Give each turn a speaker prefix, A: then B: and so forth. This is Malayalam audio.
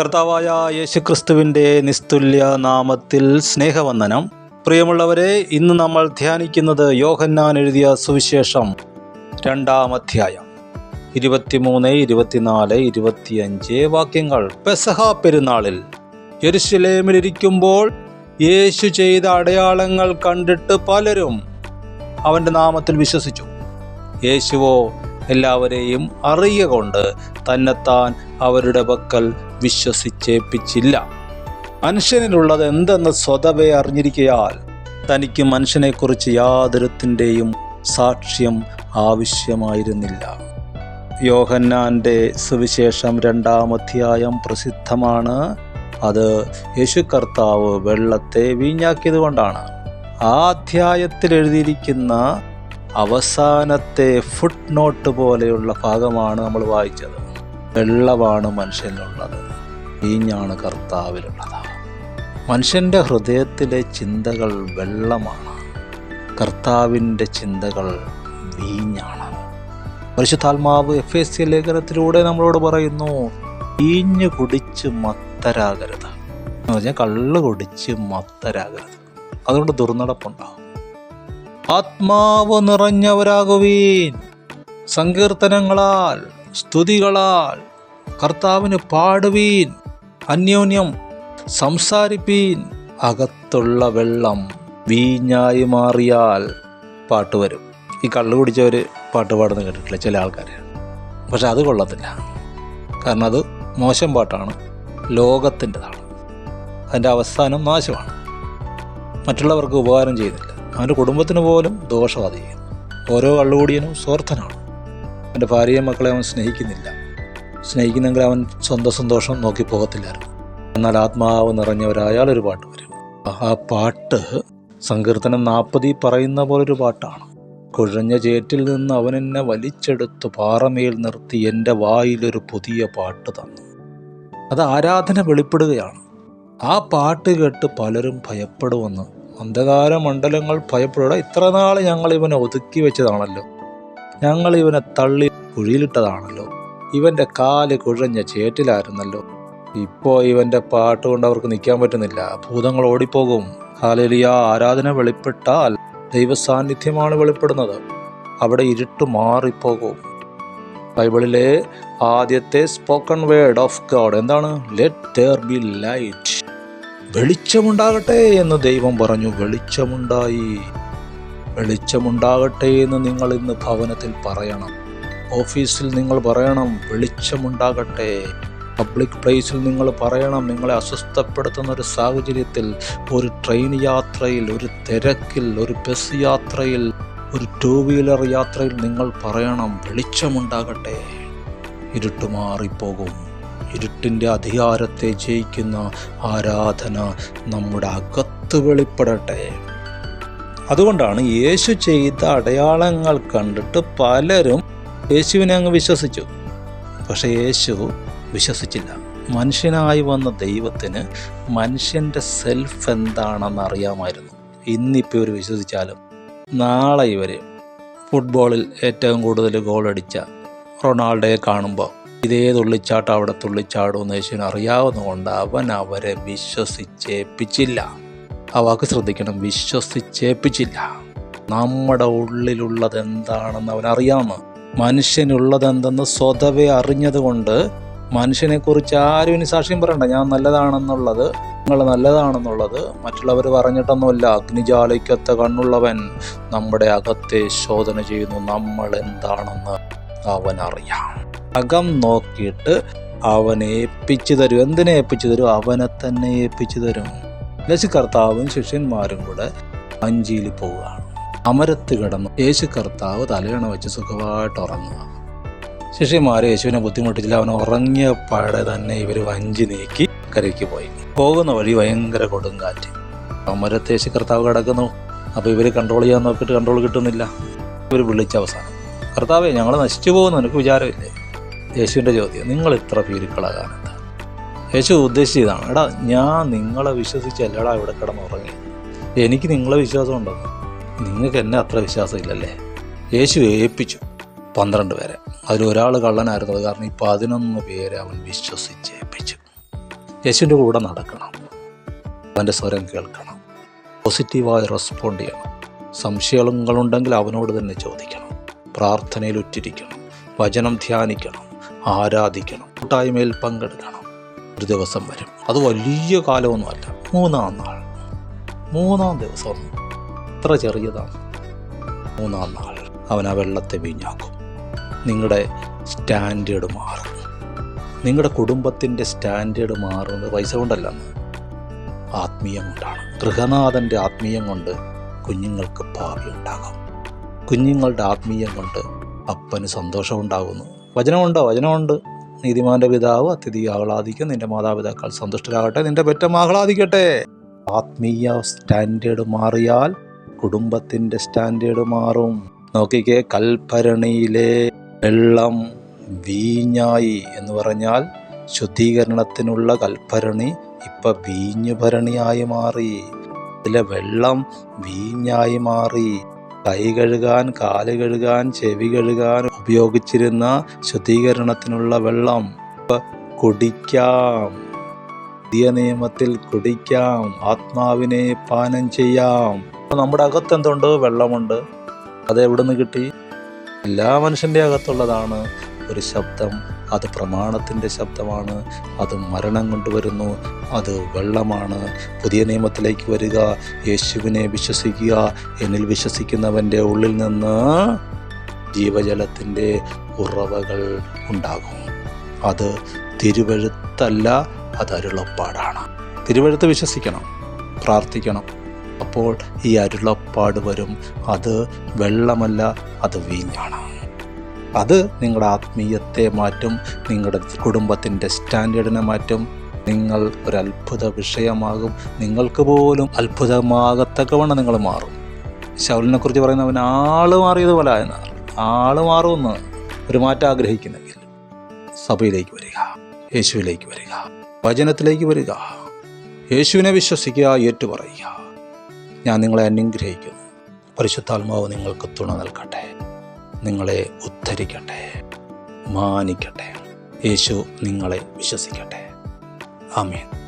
A: കർത്താവായ യേശുക്രിസ്തുവിന്റെ നിസ്തുല്യ നാമത്തിൽ സ്നേഹവന്ദനം. പ്രിയമുള്ളവരെ ഇന്ന് നമ്മൾ ധ്യാനിക്കുന്നത് യോഹന്നാൻ എഴുതിയ സുവിശേഷം രണ്ടാം അധ്യായം. ഇരുപത്തിമൂന്ന് ഇരുപത്തിനാല് ഇരുപത്തിയഞ്ച് വാക്യങ്ങൾ. പെസഹ പെരുന്നാളിൽ യെരുശലേമിലിരിക്കുമ്പോൾ യേശു ചെയ്ത അടയാളങ്ങൾ കണ്ടിട്ട് പലരും അവന്റെ നാമത്തിൽ വിശ്വസിച്ചു. യേശുവോ എല്ലാവരെയും അറിയുക കൊണ്ട് തന്നെത്താൻ അവരുടെ പക്കൽ വിശ്വസിച്ചേപ്പിച്ചില്ല. മനുഷ്യനിലുള്ളത് എന്തെന്ന് സ്വതവേ അറിഞ്ഞിരിക്കയാൽ തനിക്ക് മനുഷ്യനെക്കുറിച്ച് യാതൊരുത്തിന്റെയും സാക്ഷ്യം ആവശ്യമായിരുന്നില്ല. യോഹന്നാന്റെ സുവിശേഷം രണ്ടാം അധ്യായം പ്രസിദ്ധമാണ്. അത് യേശു കർത്താവ് വെള്ളത്തെ വീഞ്ഞാക്കിയത് കൊണ്ടാണ് ആ അധ്യായത്തിൽ എഴുതിയിരിക്കുന്ന അവസാനത്തെ ഫുട് നോട്ട് പോലെയുള്ള ഭാഗമാണ് നമ്മൾ വായിച്ചത്. വെള്ളമാണ് മനുഷ്യനുള്ളത് വീഞ്ഞാണ് കർത്താവിലുള്ളത്. മനുഷ്യന്റെ ഹൃദയത്തിലെ ചിന്തകൾ വെള്ളമാണ്. കർത്താവിന്റെ ചിന്തകൾ വീഞ്ഞാണ് പരിശുദ്ധാത്മാവ് എഫ് എസ് സി ലേഖനത്തിലൂടെ നമ്മളോട് പറയുന്നു വീഞ്ഞ് കുടിച്ച് മത്തരാകരുത്. എന്ന് പറഞ്ഞാൽ കള്ള് കുടിച്ച് മത്തരാകരുത്. അതുകൊണ്ട് ദുർനടപ്പുണ്ടാവും. ആത്മാവ് നിറഞ്ഞവരാകുവീൻ. സങ്കീർത്തനങ്ങളാൽ സ്തുതികളാൽ കർത്താവിന് പാടുവീൻ. അന്യോന്യം സംസാരിപ്പീൻ. അകത്തുള്ള വെള്ളം വീഞ്ഞായി മാറിയാൽ പാട്ട് വരും. ഈ കള്ളു കുടിച്ചവർ പാട്ട് പാടുന്ന കേട്ടിട്ടില്ല ചില ആൾക്കാർ പക്ഷെ അത് കൊള്ളത്തില്ല. കാരണം അത് മോശം പാട്ടാണ് ലോകത്തിന്റെതാണ്. അതിന്റെ അവസാനം നാശമാണ്. മറ്റുള്ളവർക്ക് ഉപകാരം ചെയ്യുന്നില്ല. അവന്റെ കുടുംബത്തിന് പോലും ദോഷം അത് ചെയ്യുന്നു ഓരോ കള്ളുകൂടിയനും സ്വാർത്ഥനാണ്. അവന്റെ ഭാര്യയും മക്കളെ അവൻ സ്നേഹിക്കുന്നില്ല. സ്നേഹിക്കുന്നെങ്കിൽ അവൻ സ്വന്തം സന്തോഷം നോക്കി പോകത്തില്ലായിരുന്നു. എന്നാൽ ആത്മാവ് നിറഞ്ഞവരായാൽ ഒരു പാട്ട് വരും. ആ പാട്ട് സങ്കീർത്തനം നാൽപ്പതി പറയുന്ന പോലൊരു പാട്ടാണ്. കുഴഞ്ഞ ചേറ്റിൽ നിന്ന് അവൻ എന്നെ വലിച്ചെടുത്ത് പാറമേൽ നിർത്തി എന്റെ വായിലൊരു പുതിയ പാട്ട് തന്നു. അത് ആരാധന വെളിപ്പെടുകയാണ്. ആ പാട്ട് കേട്ട് പലരും ഭയപ്പെടുമെന്ന് അന്ധകാര മണ്ഡലങ്ങൾ ഭയപ്പെടുക ഇത്ര നാൾ ഞങ്ങൾ ഇവനെ ഒതുക്കി വെച്ചതാണല്ലോ. ഞങ്ങൾ ഇവനെ തള്ളി കുഴിയിലിട്ടതാണല്ലോ. ഇവന്റെ കാൽ കുഴഞ്ഞ ചേറ്റിലായിരുന്നല്ലോ. ഇപ്പോൾ ഇവന്റെ പാട്ട് കൊണ്ട് അവർക്ക് നിൽക്കാൻ പറ്റുന്നില്ല. ഭൂതങ്ങൾ ഓടിപ്പോകും. ഹാലലിയ ആരാധന വെളിപ്പെട്ടാൽ ദൈവസാന്നിധ്യമാണ് വെളിപ്പെടുന്നത്. അവിടെ ഇരുട്ട് മാറിപ്പോകും. ബൈബിളിലെ ആദ്യത്തെ സ്പോക്കൺ വേർഡ് ഓഫ് ഗോഡ് എന്താണ്? ലെറ്റ് ദർ ബി ലൈറ്റ് വെളിച്ചമുണ്ടാകട്ടെ എന്ന് ദൈവം പറഞ്ഞു. വെളിച്ചമുണ്ടായി. വെളിച്ചമുണ്ടാകട്ടെ എന്ന് നിങ്ങൾ ഇന്ന് ഭവനത്തിൽ പറയണം. ഓഫീസിൽ നിങ്ങൾ പറയണം വെളിച്ചമുണ്ടാകട്ടെ. പബ്ലിക് പ്ലേസിൽ നിങ്ങൾ പറയണം നിങ്ങളെ അസ്വസ്ഥപ്പെടുത്തുന്ന ഒരു സാഹചര്യത്തിൽ ഒരു ട്രെയിൻ യാത്രയിൽ ഒരു തിരക്കിൽ ഒരു ബസ് യാത്രയിൽ ഒരു ടൂ വീലർ യാത്രയിൽ നിങ്ങൾ പറയണം വെളിച്ചമുണ്ടാകട്ടെ. ഇരുട്ട് മാറിപ്പോകും. ഇരുട്ടിന്റെ അധികാരത്തെ ജയിക്കുന്ന ആരാധന നമ്മുടെ അകത്ത് വെളിപ്പെടട്ടെ. അതുകൊണ്ടാണ് യേശു ചെയ്ത അടയാളങ്ങൾ കണ്ടിട്ട് പലരും യേശുവിനെ അങ്ങ് വിശ്വസിച്ചു. പക്ഷെ യേശു വിശ്വസിച്ചില്ല. മനുഷ്യനായി വന്ന ദൈവത്തിന് മനുഷ്യന്റെ സെൽഫ് എന്താണെന്ന് അറിയാമായിരുന്നു. ഇന്നിപ്പോൾ ഇവർ വിശ്വസിച്ചാലും നാളെ ഇവർ ഫുട്ബോളിൽ ഏറ്റവും കൂടുതൽ ഗോൾ അടിച്ച റൊണാൾഡോയെ കാണുമ്പോൾ ഇതേ തുള്ളിച്ചാട്ടം അവിടെ തുള്ളിച്ചാടുമെന്ന് യേശുവിന് അറിയാവുന്നതുകൊണ്ട് അവൻ അവരെ വിശ്വസിച്ചേപ്പിച്ചില്ല. ആ വാക്ക് ശ്രദ്ധിക്കണം. വിശ്വസിച്ചേപ്പിച്ചില്ല. നമ്മുടെ ഉള്ളിലുള്ളത് എന്താണെന്ന് അവൻ അറിയാമെന്ന് മനുഷ്യനുള്ളത് എന്തെന്ന് സ്വതവേ അറിഞ്ഞതുകൊണ്ട് മനുഷ്യനെക്കുറിച്ച് ആരും ഇനി സാക്ഷ്യം പറയണ്ട. ഞാൻ നല്ലതാണെന്നുള്ളത് നിങ്ങൾ നല്ലതാണെന്നുള്ളത് മറ്റുള്ളവർ പറഞ്ഞിട്ടൊന്നുമല്ല. അഗ്നിജാലയ്ക്കൊത്ത കണ്ണുള്ളവൻ നമ്മുടെ അകത്തെ ശോധന ചെയ്യുന്നു. നമ്മൾ എന്താണെന്ന് അവൻ അറിയാം അകം നോക്കിയിട്ട് അവനെ ഏൽപ്പിച്ചു തരും. എന്തിനെ ഏൽപ്പിച്ചു തരും? അവനെ തന്നെ ഏൽപ്പിച്ചു തരും. യേശു കർത്താവും ശിഷ്യന്മാരും കൂടെ അഞ്ചിയിൽ പോവുകയാണ്. അമരത്ത് കിടന്നു യേശു കർത്താവ് തലയണ വെച്ച് സുഖമായിട്ട് ഉറങ്ങുക. ശിഷ്യന്മാർ യേശുവിനെ ബുദ്ധിമുട്ടിച്ചില്ല. അവൻ ഉറങ്ങിയ പാടെ തന്നെ ഇവർ വഞ്ചി നീക്കി കരയ്ക്ക് പോയി. പോകുന്ന വഴി ഭയങ്കര കൊടുങ്കാറ്റ് അമരത്ത് യേശു കർത്താവ് കിടക്കുന്നു. അപ്പോൾ ഇവർ കൺട്രോൾ ചെയ്യാൻ നോക്കിയിട്ട് കൺട്രോൾ കിട്ടുന്നില്ല. ഇവർ വിളിച്ച അവസാനം കർത്താവേ ഞങ്ങൾ നശിച്ചു പോകുന്നു. എനിക്ക് വിചാരമില്ലേ? യേശുവിന്റെ ചോദ്യം നിങ്ങൾ ഇത്ര ഭീരുക്കളാകാൻ എന്താ യേശു ഉദ്ദേശിച്ചതാണ് എടാ ഞാൻ നിങ്ങളെ വിശ്വസിച്ചല്ലടാ ഇവിടെ കിടന്നുറങ്ങി. എനിക്ക് നിങ്ങളെ വിശ്വാസം നിങ്ങൾക്ക് എന്നെ അത്ര വിശ്വാസമില്ലല്ലേ? യേശു ഏൽപ്പിച്ചു പന്ത്രണ്ട് പേരെ. അതിലൊരാൾ കള്ളനായിരുന്നത് കള്ളനായിരുന്നു കാരണം ഈ പതിനൊന്ന് പേരെ അവൻ വിശ്വസിച്ച് ഏൽപ്പിച്ചു. യേശുവിന്റെ കൂടെ നടക്കണം. അവന്റെ സ്വരം കേൾക്കണം. പോസിറ്റീവായി റെസ്പോണ്ട് ചെയ്യണം. സംശയങ്ങളുണ്ടെങ്കിൽ അവനോട് തന്നെ ചോദിക്കണം. പ്രാർത്ഥനയിൽ ഉറ്റിരിക്കണം. വചനം ധ്യാനിക്കണം. ആരാധിക്കണം. കൂട്ടായ്മയിൽ പങ്കെടുക്കണം. ഒരു ദിവസം വരും. അത് വലിയ കാലമൊന്നുമല്ല. മൂന്നാം നാൾ. മൂന്നാം ദിവസം. എത്ര ചെറിയതാണ്. മൂന്നാം നാൾ. അവൻ ആ വെള്ളത്തെ വീഞ്ഞാക്കും. നിങ്ങളുടെ സ്റ്റാൻഡേർഡ് മാറും. നിങ്ങളുടെ കുടുംബത്തിന്റെ സ്റ്റാൻഡേർഡ് മാറുന്നത് പൈസ കൊണ്ടല്ല. ആത്മീയം കൊണ്ടാണ്. ഗൃഹനാഥന്റെ ആത്മീയം കൊണ്ട് കുഞ്ഞുങ്ങൾക്ക് ഭാവി ഉണ്ടാകും. കുഞ്ഞുങ്ങളുടെ ആത്മീയം കൊണ്ട് അപ്പന് സന്തോഷം ഉണ്ടാകുന്നു വചനമുണ്ടോ? വചനമുണ്ട്. നീതിമാന്റെ പിതാവ് അതിഥി ആഹ്ലാദിക്കും. നിന്റെ മാതാപിതാക്കൾ സന്തുഷ്ടരാകട്ടെ. നിന്റെ പെറ്റം ആഹ്ലാദിക്കട്ടെ. ആത്മീയ സ്റ്റാൻഡേർഡ് മാറിയാൽ കുടുംബത്തിന്റെ സ്റ്റാൻഡേർഡ് മാറും. നോക്കിക്കേ കൽഭരണിയിലെ വെള്ളം വീഞ്ഞായി എന്ന് പറഞ്ഞാൽ ശുദ്ധീകരണത്തിനുള്ള കൽഭരണി ഇപ്പൊ വീഞ്ഞു ഭരണിയായി മാറി. ഇതിലെ വെള്ളം വീഞ്ഞായി മാറി. കൈ കഴുകാൻ കാൽ കഴുകാൻ ചെവി കഴുകാൻ ഉപയോഗിച്ചിരുന്ന ശുദ്ധീകരണത്തിനുള്ള വെള്ളം. കുടിക്കാം. പുതിയ നിയമത്തിൽ കുടിക്കാം. ആത്മാവിനെ പാനം ചെയ്യാം. നമ്മുടെ അകത്ത് എന്തുണ്ട് വെള്ളമുണ്ട്. അത് എവിടെ നിന്ന് കിട്ടി? എല്ലാ മനുഷ്യന്റെ അകത്തുള്ളതാണ് ഒരു ശബ്ദം. അത് പ്രമാണത്തിന്റെ ശബ്ദമാണ് അത് മരണം കൊണ്ടുവരുന്നു അത് വെള്ളമാണ്. പുതിയ നിയമത്തിലേക്ക് വരിക യേശുവിനെ വിശ്വസിക്കുക എന്നിൽ വിശ്വസിക്കുന്നവന്റെ ഉള്ളിൽ നിന്ന് ജീവജലത്തിന്റെ ഉറവകൾ ഉണ്ടാകും. അത് തിരുവഴുത്തല്ല അത് അരുളപ്പാടാണ്. തിരുവഴുത്ത് വിശ്വസിക്കണം പ്രാർത്ഥിക്കണം. അപ്പോൾ ഈ അരുളപ്പാട് വരും. അത് വെള്ളമല്ല അത് വീഞ്ഞാണ്. അത് നിങ്ങളുടെ ആത്മീയത്തെ മാറ്റും നിങ്ങളുടെ കുടുംബത്തിന്റെ സ്റ്റാൻഡേർഡിനെ മാറ്റും. നിങ്ങൾ ഒരു അത്ഭുത വിഷയമാകും. നിങ്ങൾക്ക് പോലും അത്ഭുതമാകത്തക്കവണ്ണം നിങ്ങൾ മാറും. ശൗലിനെ കുറിച്ച് പറയുന്നവൻ ആൾ മാറിയതുപോലെ എന്നാണ് ആൾ മാറുമെന്ന് ഒരു മാറ്റം ആഗ്രഹിക്കുന്നെങ്കിൽ സഭയിലേക്ക് വരിക യേശുവിലേക്ക് വരിക വചനത്തിലേക്ക് വരിക യേശുവിനെ വിശ്വസിക്കുക ഏറ്റുപറയുക. ഞാൻ നിങ്ങളെ അനുഗ്രഹിക്കുന്നു. പരിശുദ്ധാത്മാവ് നിങ്ങൾക്ക് തുണ നൽകട്ടെ. നിങ്ങളെ ഉദ്ധരിക്കട്ടെ മാനിക്കട്ടെ. യേശു നിങ്ങളെ വിശ്വസിക്കട്ടെ. ആമേൻ.